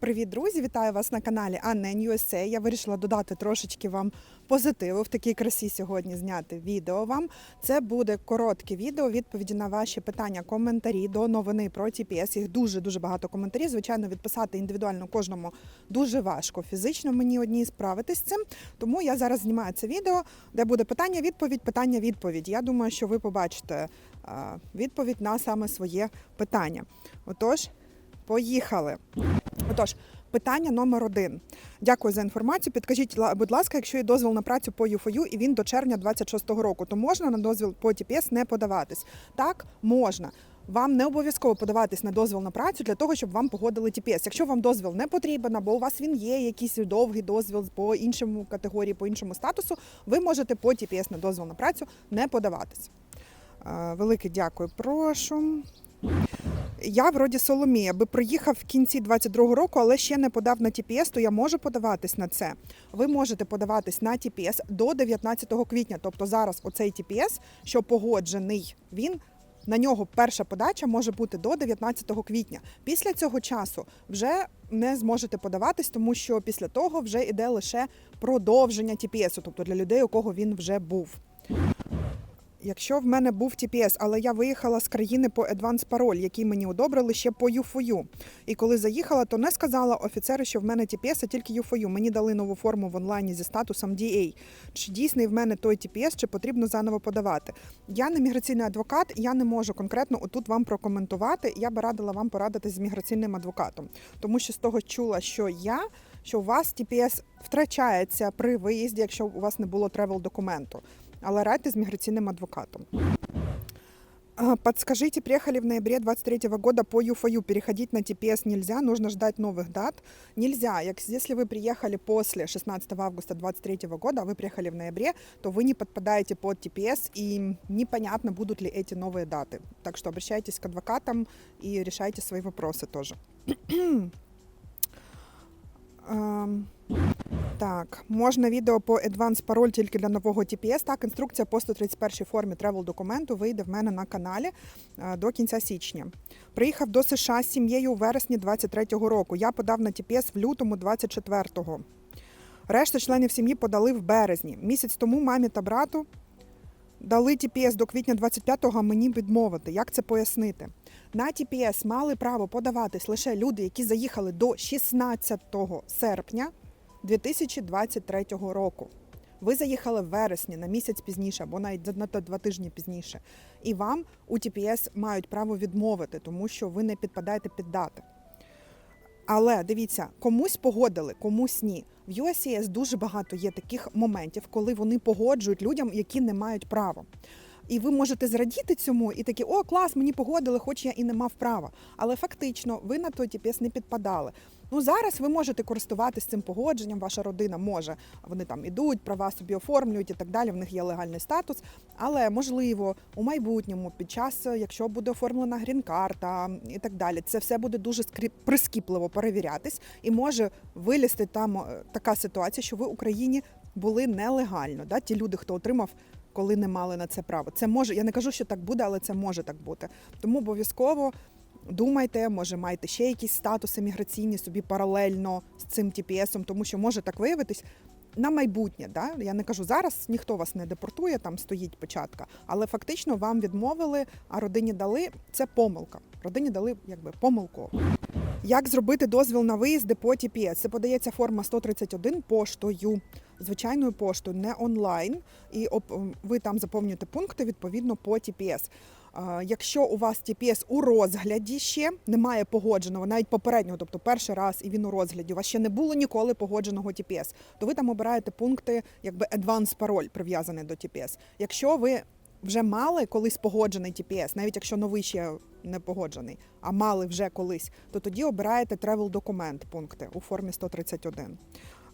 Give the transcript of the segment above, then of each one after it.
Привіт, друзі! Вітаю вас на каналі Анна USA. Я вирішила додати трошечки вам позитиву в такій красі сьогодні зняти відео вам. Це буде коротке відео, відповіді на ваші питання, коментарі до новини про TPS. Їх дуже дуже багато коментарів. Звичайно, відписати індивідуально кожному дуже важко фізично мені одній справитись з цим. Тому я зараз знімаю це відео, де буде питання, відповідь, питання, відповідь. Я думаю, що ви побачите відповідь на саме своє питання. Отож, поїхали. Отож, питання номер один. Дякую за інформацію. Підкажіть, будь ласка, якщо є дозвіл на працю по ЮФОЮ і він до червня 26-го року, то можна на дозвіл по ТПС не подаватись? Так, можна. Вам не обов'язково подаватись на дозвіл на працю для того, щоб вам погодили ТПС. Якщо вам дозвіл не потрібен, або у вас він є, якийсь довгий дозвіл по іншому категорії, по іншому статусу, ви можете по ТПС на дозвіл на працю не подаватись. Е, Велике дякую. Прошу. Я вроді Соломія, би приїхав в кінці 22-го року, але ще не подав на ТПС, то я можу подаватись на це. Ви можете подаватись на ТПС до 19 квітня. Тобто зараз оцей ТПС, що погоджений, він на нього перша подача може бути до 19 квітня. Після цього часу вже не зможете подаватись, тому що після того вже йде лише продовження ТПС, тобто для людей, у кого він вже був. Якщо в мене був TPS, але я виїхала з країни по Advance пароль, який мені одобрили ще по ЮФОЮ. І коли заїхала, то не сказала офіцеру, що в мене TPS, а тільки ЮФОЮ. Мені дали нову форму в онлайні зі статусом DA. Чи дійсний в мене той TPS, чи потрібно заново подавати? Я не міграційний адвокат, я не можу конкретно отут вам прокоментувати. Я би радила вам порадитись з міграційним адвокатом, тому що з того чула, що я. Що у вас TPS втрачається при виїзді, якщо у вас не було тревел документу але радьте с миграционным адвокатом. А, Подскажите, приехали в ноябре 23 года по ЮФОЮ, переходить на ТПС нельзя, нужно ждать новых дат? Нельзя. Если вы приехали после 16 августа 23 года, а вы приехали в ноябре, то вы не подпадаете под ТПС и непонятно, будут ли эти новые даты. Так что обращайтесь к адвокатам и решайте свои вопросы тоже. Так, можна відео по Advance пароль тільки для нового TPS. Так, інструкція по 131 формі тревел документу вийде в мене на каналі е, до кінця січня. Приїхав до США з сім'єю у вересні 23-го року. Я подав на TPS в лютому 24-го. Решта членів сім'ї подали в березні. Місяць тому мамі та брату дали TPS до квітня 25-го, а мені відмовити. Як це пояснити? На TPS мали право подаватись лише люди, які заїхали до 16 серпня 2023 року. Ви заїхали в вересні на місяць пізніше, або навіть на два тижні пізніше. І вам у TPS мають право відмовити, тому що ви не підпадаєте під дати. Але дивіться, комусь погодили, комусь ні. В USCIS дуже багато є таких моментів, коли вони погоджують людям, які не мають права. І ви можете зрадіти цьому і такі, о, клас, мені погодили, хоч я і не мав права. Але фактично ви на той TPS не підпадали. Ну зараз ви можете користуватись цим погодженням, ваша родина може. Вони там ідуть, права собі оформлюють і так далі. В них є легальний статус. Але можливо, у майбутньому, під час, якщо буде оформлена грін-карта і так далі, це все буде дуже прискіпливо перевірятись, і може вилізти там е, така ситуація, що ви в Україні були нелегально. Да? Ті люди, хто отримав. Коли не мали на це право, це може. Я не кажу, що так буде, але це може так бути. Тому обов'язково думайте, може, маєте ще якісь статуси міграційні собі паралельно з цим TPS, тому що може так виявитись на майбутнє. Да? Я не кажу зараз, ніхто вас не депортує, там стоїть початка, але фактично вам відмовили, а родині дали це помилка. Родині дали якби помилково. Як зробити дозвіл на виїзди по TPS? Це подається форма 131 поштою, звичайною поштою, не онлайн. І ви там заповнюєте пункти відповідно по TPS. Якщо у вас TPS у розгляді ще немає погодженого, навіть попереднього, тобто перший раз і він у розгляді, у вас ще не було ніколи погодженого TPS, то ви там обираєте пункти, якби advance пароль прив'язаний до TPS. Якщо ви вже мали колись погоджений TPS, навіть якщо новий ще не погоджений, а мали вже колись, то тоді обираєте travel документ пункти у формі 131.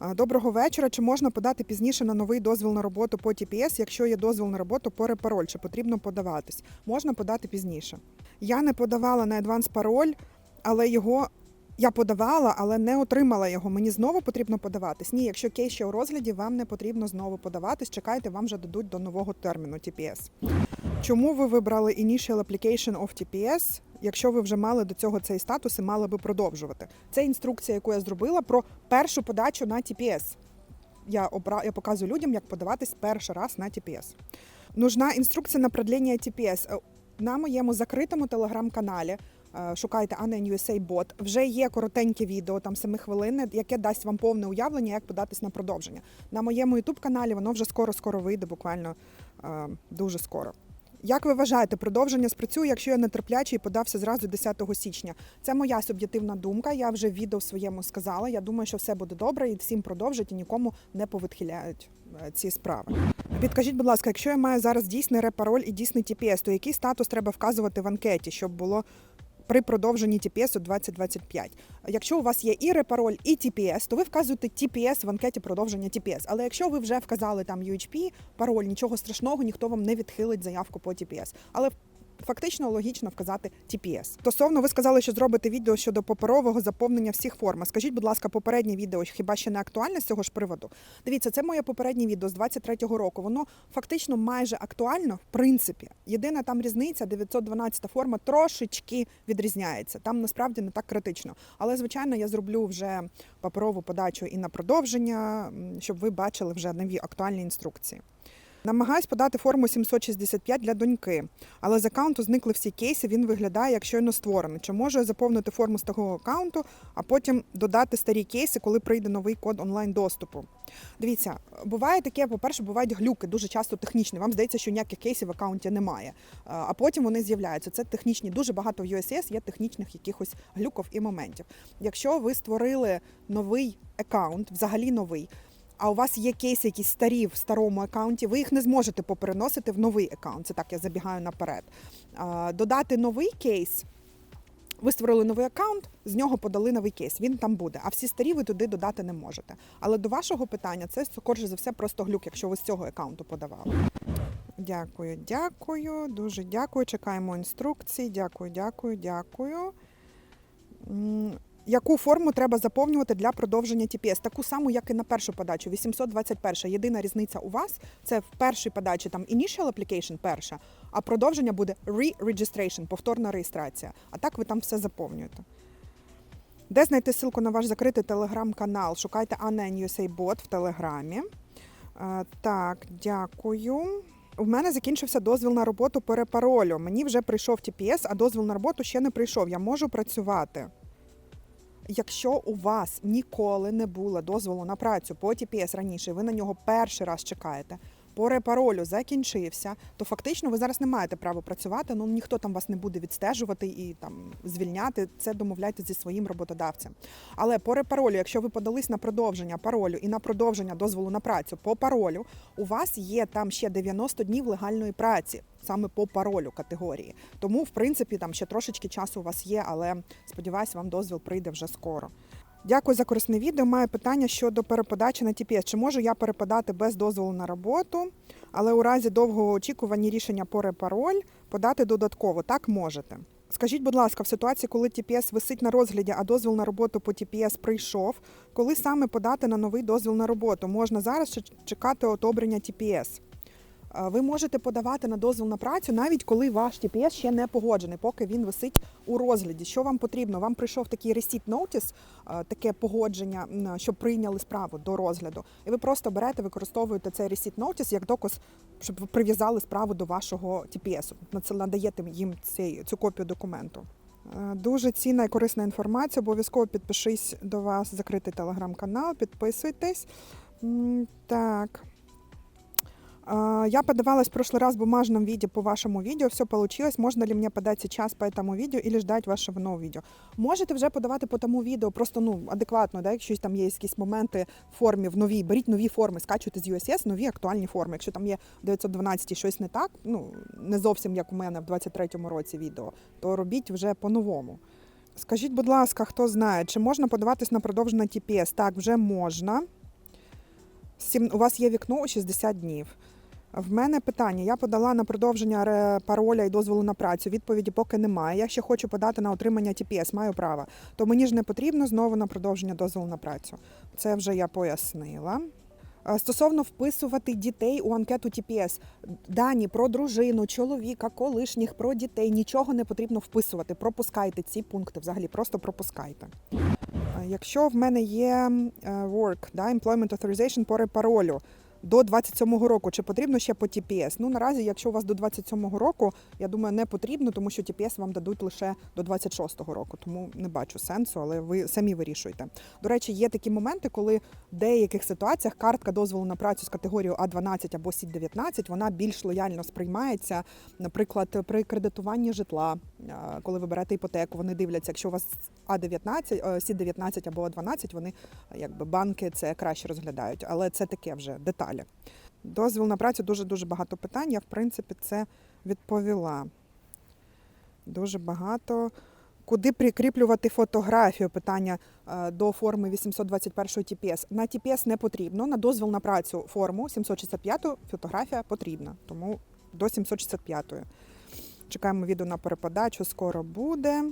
Доброго вечора. Чи можна подати пізніше на новий дозвіл на роботу по TPS, якщо є дозвіл на роботу по репароль, чи потрібно подаватись? Можна подати пізніше. Я не подавала на advance пароль, але його я подавала, але не отримала його. Мені знову потрібно подаватись. Ні, якщо кейс ще у розгляді, вам не потрібно знову подаватись. Чекайте, вам вже дадуть до нового терміну TPS. Чому ви вибрали Initial Application of TPS, якщо ви вже мали до цього цей статус і мали би продовжувати? Це інструкція, яку я зробила про першу подачу на TPS. Я, обра... я показую людям, як подаватись перший раз на TPS. Нужна інструкція на продлення TPS. Е, На моєму закритому телеграм-каналі шукайте Anna USA Bot. Вже є коротеньке відео, там 7 хвилин, яке дасть вам повне уявлення, як податись на продовження. На моєму youtube каналі воно вже скоро-скоро вийде, буквально е, дуже скоро. Як ви вважаєте, продовження спрацює, якщо я нетерплячий і подався зразу 10 січня? Це моя суб'єктивна думка. Я вже в відео своєму сказала. Я думаю, що все буде добре і всім продовжать і нікому не повідхиляють е, ці справи. Підкажіть, будь ласка, якщо я маю зараз дійсний репароль і дійсний TPS, то який статус треба вказувати в анкеті, щоб було при продовженні TPS у 2025? Якщо у вас є і репароль, і TPS, то ви вказуєте TPS в анкеті продовження TPS. Але якщо ви вже вказали там UHP, пароль, нічого страшного, ніхто вам не відхилить заявку по TPS. Але Фактично логічно вказати TPS. Стосовно ви сказали, що зробите відео щодо паперового заповнення всіх форм. Скажіть, будь ласка, попереднє відео хіба ще не актуальне з цього ж приводу? Дивіться, це моє попереднє відео з 23-го року. Воно фактично майже актуально, в принципі. Єдина там різниця, 912 форма трошечки відрізняється. Там насправді не так критично. Але звичайно, я зроблю вже паперову подачу і на продовження, щоб ви бачили вже нові актуальні інструкції. Намагаюсь подати форму 765 для доньки, але з аккаунту зникли всі кейси. Він виглядає як щойно створений. Чи можу я заповнити форму з того аккаунту, а потім додати старі кейси, коли прийде новий код онлайн доступу? Дивіться, буває таке, по-перше, бувають глюки, дуже часто технічні. Вам здається, що ніяких кейсів в аккаунті немає. А потім вони з'являються. Це технічні. Дуже багато в USS є технічних якихось глюків і моментів. Якщо ви створили новий аккаунт, взагалі новий. А у вас є кейси якісь старі в старому аккаунті, ви їх не зможете попереносити в новий аккаунт. Це так, я забігаю наперед. Додати новий кейс. Ви створили новий аккаунт, з нього подали новий кейс. Він там буде. А всі старі ви туди додати не можете. Але до вашого питання це скоріше за все просто глюк, якщо ви з цього аккаунту подавали. Дякую, дякую, дуже дякую. Чекаємо інструкції. Дякую, дякую, дякую. Яку форму треба заповнювати для продовження TPS? Таку саму, як і на першу подачу, 821. Єдина різниця у вас це в першій подачі там initial application перша, а продовження буде re-registration, повторна реєстрація. А так ви там все заповнюєте. Де знайти ссылку на ваш закритий телеграм-канал? Шукайте Anna USA Bot в телеграмі. Е, Так, дякую. У мене закінчився дозвіл на роботу по репаролю. Мені вже прийшов TPS, а дозвіл на роботу ще не прийшов. Я можу працювати. Якщо у вас ніколи не було дозволу на працю по ТПС раніше, ви на нього перший раз чекаєте, по репаролю закінчився, то фактично ви зараз не маєте права працювати. Ну ніхто там вас не буде відстежувати і там звільняти. Це домовляйте зі своїм роботодавцем. Але по репаролю, якщо ви подались на продовження паролю і на продовження дозволу на працю по паролю, у вас є там ще 90 днів легальної праці. Саме по паролю категорії. Тому, в принципі, там ще трошечки часу у вас є, але сподіваюсь, вам дозвіл прийде вже скоро. Дякую за корисне відео. Маю питання щодо переподачі на TPS. Чи можу я переподати без дозволу на роботу, але у разі довгого очікування рішення по репароль подати додатково? Так можете. Скажіть, будь ласка, в ситуації, коли TPS висить на розгляді, а дозвіл на роботу по TPS прийшов, коли саме подати на новий дозвіл на роботу? Можна зараз чекати одобрення TPS? Ви можете подавати на дозвіл на працю, навіть коли ваш TPS ще не погоджений, поки він висить у розгляді. Що вам потрібно? Вам прийшов такий receipt notice, таке погодження, щоб прийняли справу до розгляду. І ви просто берете, використовуєте цей receipt notice як доказ, щоб ви прив'язали справу до вашого. Це надаєте їм цей, цю копію документу. Е, Дуже цінна і корисна інформація. Обов'язково підпишись до вас, закритий телеграм-канал, підписуйтесь. Так. Я подавалась в прошлый раз в бумажном виде по вашему видео, все получилось. Можно ли мне подать сейчас по этому видео или ждать вашого нового відео? Можете вже подавати по тому відео, просто ну адекватно, да, якщо там є якісь моменти в формі в новій, беріть нові форми, скачуйте з USS нові актуальні форми. Якщо там є 912 і щось не так, ну не зовсім як у мене в 23-му році відео, то робіть вже по-новому. Скажіть, будь ласка, хто знає, чи можна подаватись на продовження TPS? Так, вже можна. Сім- У вас є вікно у 60 днів. В мене питання. Я подала на продовження пароля і дозволу на працю. Відповіді поки немає. Я ще хочу подати на отримання TPS, маю право. То мені ж не потрібно знову на продовження дозволу на працю. Це вже я пояснила. Е, Стосовно вписувати дітей у анкету TPS, дані про дружину, чоловіка, колишніх, про дітей нічого не потрібно вписувати. Пропускайте ці пункти, взагалі просто пропускайте. Е, Якщо в мене є е, work, да, employment authorization по паролю до 27-го року, чи потрібно ще по TPS? Ну наразі, якщо у вас до 27-го року, я думаю, не потрібно, тому що TPS вам дадуть лише до 26-го року, тому не бачу сенсу, але ви самі вирішуєте. До речі, є такі моменти, коли в деяких ситуаціях картка дозволу на працю з категорією А12 або Сі-19, вона більш лояльно сприймається. Наприклад, при кредитуванні житла, коли ви іпотеку, вони дивляться, якщо у вас А19, е, Сі-19 або А12, вони якби банки це краще розглядають, але це таке вже деталі. Дозвіл на працю дуже дуже багато питань. Я в принципі це відповіла. Дуже багато. Куди прикріплювати фотографію? Питання е, до форми 821 TPS. На TPS не потрібно. На дозвіл на працю форму 765 фотографія потрібна. Тому до 765. Чекаємо відео на переподачу. Скоро буде.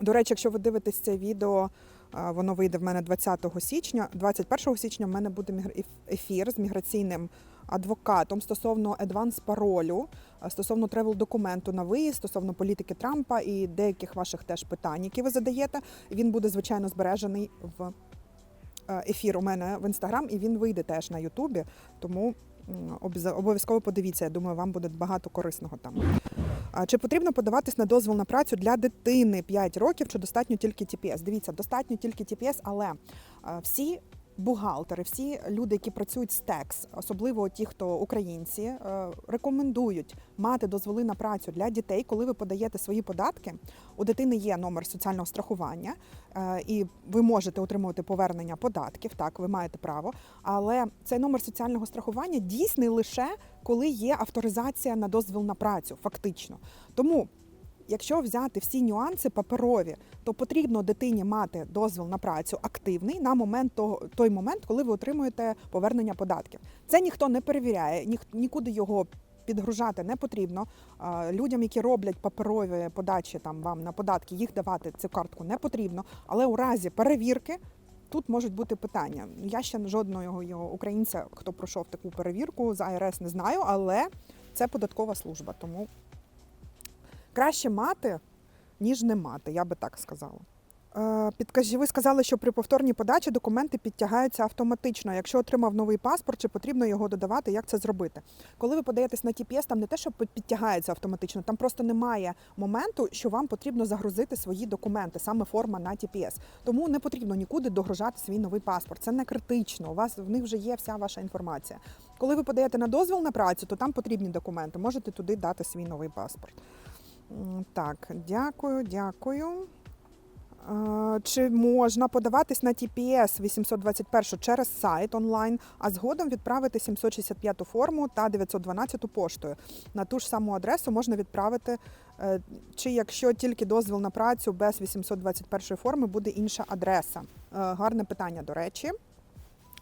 До речі, якщо ви дивитесь це відео, воно вийде в мене 20 січня. 21 січня в мене буде ефір з міграційним адвокатом стосовно адванс паролю, стосовно тревел документу на виїзд, стосовно політики Трампа і деяких ваших теж питань, які ви задаєте. Він буде звичайно збережений в е, ефір у мене в інстаграм, і він вийде теж на Ютубі. Тому обов'язково подивіться. Я думаю, вам буде багато корисного там. Чи потрібно подаватись на дозвіл на працю для дитини 5 років, чи достатньо тільки ТПС? Дивіться, достатньо тільки ТПС, але всі бухгалтери, всі люди, які працюють з ТЕКС, особливо ті, хто українці, е, рекомендують мати дозволи на працю для дітей, коли ви подаєте свої податки. У дитини є номер соціального страхування, е, і ви можете отримувати повернення податків. Так, ви маєте право. Але цей номер соціального страхування дійсний лише коли є авторизація на дозвіл на працю, фактично. Тому, якщо взяти всі нюанси паперові, то потрібно дитині мати дозвіл на працю активний на момент того, той момент, коли ви отримуєте повернення податків. Це ніхто не перевіряє, ніх, нікуди його. Підгружати не потрібно людям, які роблять паперові подачі там вам на податки, їх давати цю картку не потрібно. Але у разі перевірки тут можуть бути питання. Я ще жодного його українця, хто пройшов таку перевірку з АРС, не знаю, але це податкова служба, тому краще мати, ніж не мати, я би так сказала. Е, Підкажі, ви сказали, що при повторній подачі документи підтягаються автоматично. Якщо отримав новий паспорт, чи потрібно його додавати, як це зробити? Коли ви подаєтесь на TPS, там не те, що підтягається автоматично, там просто немає моменту, що вам потрібно загрузити свої документи, саме форма на TPS. Тому не потрібно нікуди догружати свій новий паспорт. Це не критично. У вас в них вже є вся ваша інформація. Коли ви подаєте на дозвіл на працю, то там потрібні документи. Можете туди дати свій новий паспорт. Так, дякую, дякую. Чи можна подаватись на TPS 821 через сайт онлайн, а згодом відправити 765 форму та 912 поштою? На ту ж саму адресу можна відправити, е, чи якщо тільки дозвіл на працю без 821 форми буде інша адреса? Е, Гарне питання, до речі.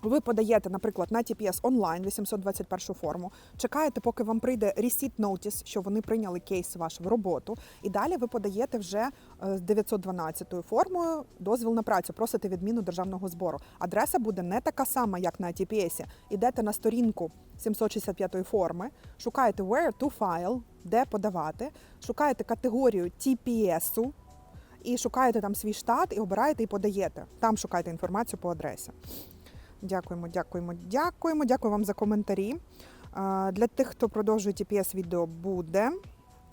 Ви подаєте, наприклад, на TPS онлайн 821 форму, чекаєте, поки вам прийде receipt notice, що вони прийняли кейс ваш в роботу, і далі ви подаєте вже е, з 912 формою дозвіл на працю, просите відміну державного збору. Адреса буде не така сама, як на TPS. Ідете на сторінку 765 форми, шукаєте where to file, де подавати, шукаєте категорію TPS, і шукаєте там свій штат, і обираєте і подаєте. Там шукаєте інформацію по адресі. Дякуємо, дякуємо, дякуємо. Дякую вам за коментарі. Для тих, хто продовжує TPS, відео буде.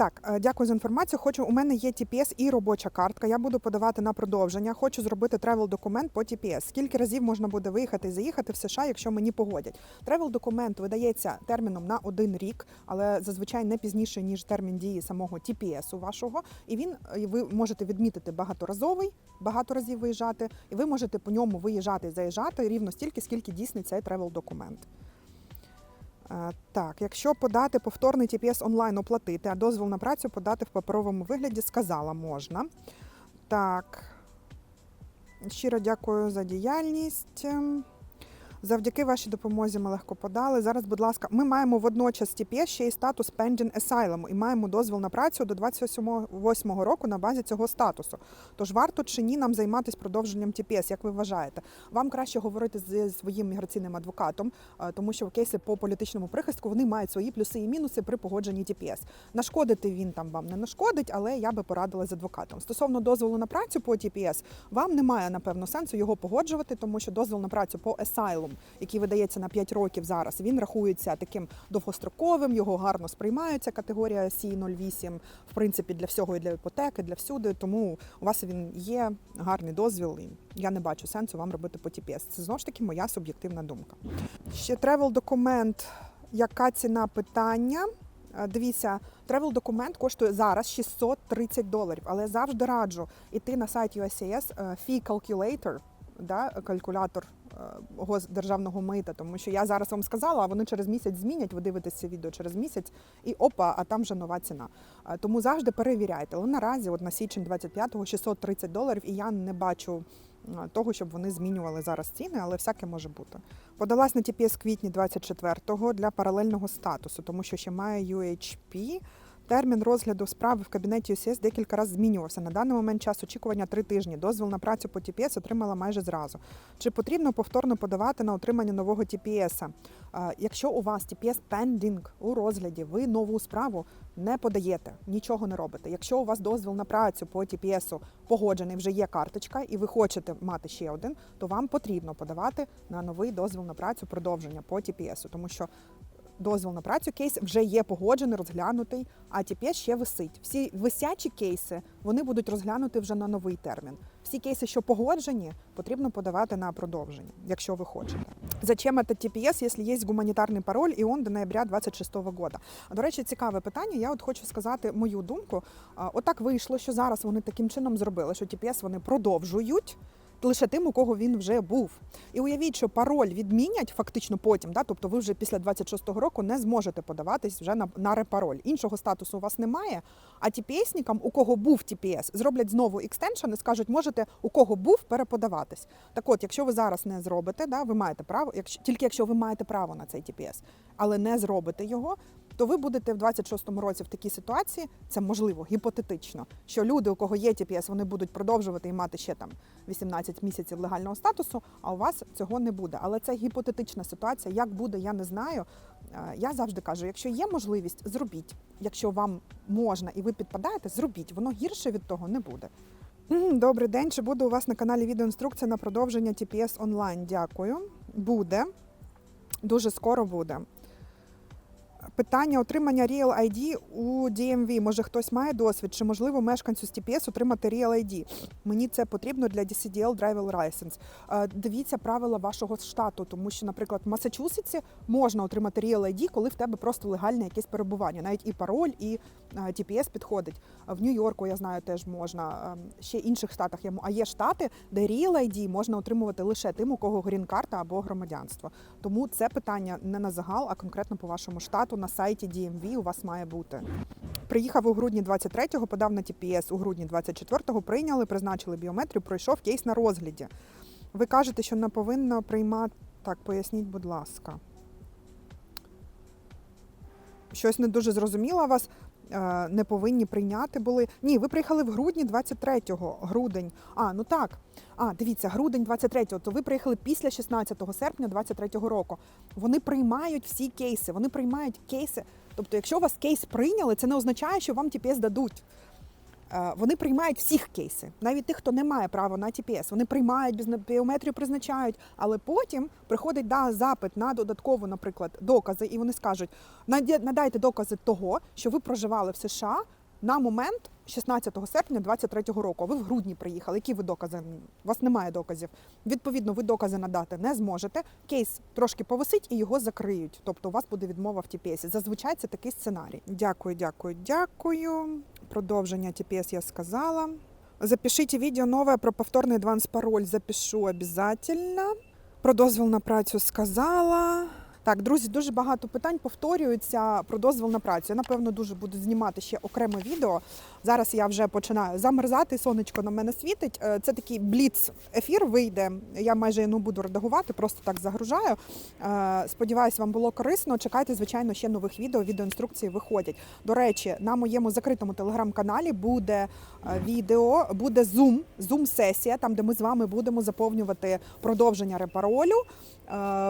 Так, е, дякую за інформацію. Хочу, у мене є TPS і робоча картка. Я буду подавати на продовження. Хочу зробити тревел документ по TPS. Скільки разів можна буде виїхати і заїхати в США, якщо мені погодять? Тревел документ видається терміном на один рік, але зазвичай не пізніше ніж термін дії самого TPS вашого. І він е, ви можете відмітити багаторазовий, багато разів виїжджати, і ви можете по ньому виїжджати і заїжджати рівно стільки, скільки дійсний цей тревел документ. Е, Так, якщо подати повторний ТПС онлайн оплатити, а дозвіл на працю подати в паперовому вигляді, сказала, можна. Так. Щиро дякую за діяльність. Завдяки вашій допомозі ми легко подали. Зараз, будь ласка, ми маємо водночас TPS ще й статус Pending Asylum і маємо дозвіл на працю до 28 року на базі цього статусу. Тож варто чи ні нам займатися продовженням TPS, як ви вважаєте? Вам краще говорити з своїм міграційним адвокатом, е, тому що кейси по політичному прихистку вони мають свої плюси і мінуси при погодженні TPS. Нашкодити він там вам не нашкодить, але я би порадила з адвокатом. Стосовно дозволу на працю по TPS, вам немає напевно сенсу його погоджувати, тому що дозвіл на працю по Asylum, який видається на 5 років зараз, він рахується таким довгостроковим, його гарно сприймається категорія C08, в принципі, для всього і для іпотеки, для всюди. Тому у вас він є гарний дозвіл. І я не бачу сенсу вам робити по TPS. Це знову ж таки моя суб'єктивна думка. Ще тревел документ. Яка ціна питання? Е, Дивіться, тревел документ коштує зараз 630 доларів, але я завжди раджу іти на сайт USCIS е, Fee Calculator, да, калькулятор державного мита, тому що я зараз вам сказала, а вони через місяць змінять. Ви дивитесь це відео через місяць, і опа, а там вже нова ціна. Е, Тому завжди перевіряйте. Але наразі, от на січень 25-го 630 доларів, і я не бачу е, того, щоб вони змінювали зараз ціни, але всяке може бути. Подалась на TPS квітні 24-го для паралельного статусу, тому що ще має UHP. Термін розгляду справи в кабінеті ЮСС декілька разів змінювався. На даний момент час очікування три тижні. Дозвіл на працю по TPS отримала майже зразу. Чи потрібно повторно подавати на отримання нового TPS? Якщо у вас TPS pending у розгляді, ви нову справу не подаєте, нічого не робите. Якщо у вас дозвіл на працю по TPS погоджений, вже є карточка, і ви хочете мати ще один, то вам потрібно подавати на новий дозвіл на працю продовження по TPS, тому що дозвіл на працю кейс вже є погоджений, розглянутий, а TPS ще висить. Всі висячі кейси вони будуть розглянуті вже на новий термін. Всі кейси, що погоджені, потрібно подавати на продовження, якщо ви хочете. Зачем это TPS, если есть гуманітарний пароль, і он до ноября 26 года? А, До речі, цікаве питання. Я от хочу сказати мою думку. Отак вийшло, що зараз вони таким чином зробили, що TPS вони продовжують. Лише тим, у кого він вже був. І уявіть, що пароль відмінять фактично потім, да? тобто ви вже після 26-го року не зможете подаватись вже на, на репароль. Іншого статусу у вас немає. А TPS-никам, у кого був TPS, зроблять знову екстеншн і скажуть, можете у кого був переподаватись. Так от, якщо ви зараз не зробите, да, ви маєте право, якщо, тільки якщо ви маєте право на цей TPS, але не зробите його, то ви будете в 26-му році в такій ситуації, це можливо, гіпотетично, що люди, у кого є TPS, вони будуть продовжувати і мати ще там 18 місяців легального статусу, а у вас цього не буде. Але це гіпотетична ситуація. Як буде, я не знаю. Е, Я завжди кажу, якщо є можливість, зробіть. Якщо вам можна і ви підпадаєте, зробіть. Воно гірше від того не буде. Добрий день. Чи буде у вас на каналі відеоінструкція на продовження TPS онлайн? Дякую. Буде. Дуже скоро буде. Питання отримання Real ID у DMV. Може хтось має досвід, чи можливо мешканцю з TPS отримати Real ID? Мені це потрібно для DCDL Driver License. Е, Дивіться правила вашого штату, тому що, наприклад, в Масачусетсі можна отримати Real ID, коли в тебе просто легальне якесь перебування. Навіть і пароль, і е, TPS підходить. В Нью-Йорку я знаю, теж можна. Е, Ще інших штатах. А є штати, де Real ID можна отримувати лише тим, у кого грін-карта або громадянство. Тому це питання не на загал, а конкретно по вашому штату на сайті DMV у вас має бути. Приїхав у грудні 23-го, подав на TPS у грудні 24-го, прийняли, призначили біометрію, пройшов кейс на розгляді. Ви кажете, що не повинна приймати. Так, поясніть, будь ласка. Щось не дуже зрозуміло вас. Е, Не повинні прийняти були. Ні, ви приїхали в грудні 23-го, грудень. А, ну так. А, дивіться, грудень 23-го, то ви приїхали після 16 серпня 23-го року. Вони приймають всі кейси, вони приймають кейси. Тобто, якщо вас кейс прийняли, це не означає, що вам ті дадуть. Е, Вони приймають всіх кейси, навіть тих, хто не має права на TPS. Вони приймають біометрію, призначають, але потім приходить да, запит на додатково, наприклад, докази, і вони скажуть: надайте докази того, що ви проживали в США на момент 16 серпня 2023 року. Ви в грудні приїхали. Які ви докази? У вас немає доказів. Відповідно, ви докази надати не зможете. Кейс трошки повисить і його закриють. Тобто у вас буде відмова в TPS. Зазвичай це такий сценарій. Дякую, дякую, дякую. Продовження TPS я сказала. Запишите видео новое про повторный адванс пароль. Запишу обязательно. Про дозвіл на працю сказала. Так, друзі, дуже багато питань повторюються про дозвіл на працю. Я напевно дуже буду знімати ще окреме відео. Зараз я вже починаю замерзати. Сонечко на мене світить. Е, Це такий бліц ефір вийде. Я майже не буду редагувати, просто так загружаю. Е, Сподіваюсь, вам було корисно. Чекайте, звичайно, ще нових відео. Відеоінструкції виходять. До речі, на моєму закритому телеграм-каналі буде е, відео, буде зум, зум-сесія, там де ми з вами будемо заповнювати продовження репаролю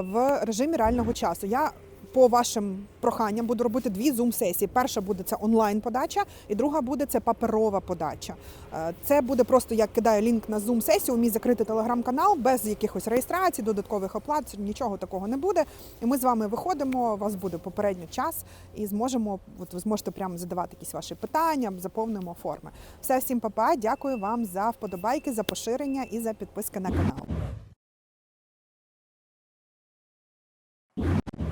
в режимі реального часу. Я по вашим проханням буду робити дві зум-сесії. Перша буде це онлайн-подача, і друга буде це паперова подача. Е, Це буде просто я кидаю лінк на зум-сесію мій закритий телеграм-канал без якихось реєстрацій, додаткових оплат, нічого такого не буде. І ми з вами виходимо. У вас буде попередньо час, і зможемо. От ви зможете прямо задавати якісь ваші питання, заповнимо форми. Все, всім папа. Дякую вам за вподобайки, за поширення і за підписки на канал. you